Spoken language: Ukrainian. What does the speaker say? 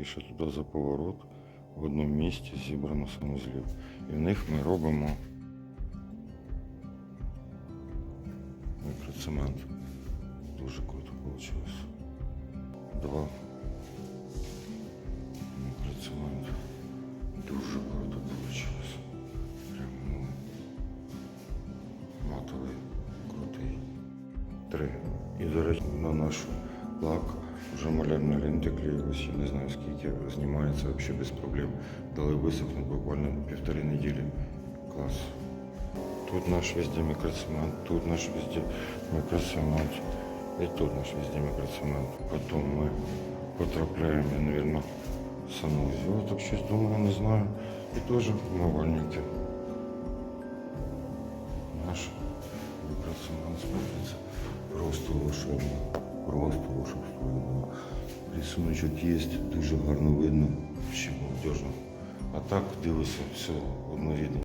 і ще туди за поворот в одному місці зібрано санузлів. І в них ми робимо мікроцемент. Дуже круто вийшло. Два мікроцемент. Дуже круто вийшло. Прям ну, матовий, крутий. Три. І, до речі, на наш лак вже малярні ленти клеїлись. Я не знаю скільки знімається взагалі без проблем. Дали висохнути буквально півтори неділі. Клас. Тут наш везде микроцемент, тут наш везде микроцемент. І тут наш везде микроцемент. Потім ми потрапляємо, мабуть, в санузел. Так щось думаю, не знаю. І теж умивальники. Наш микроцемент смотрится просто волшебно. Рисуночок є, дуже гарно видно. Ще молодежно. А так дивися, все однорідно.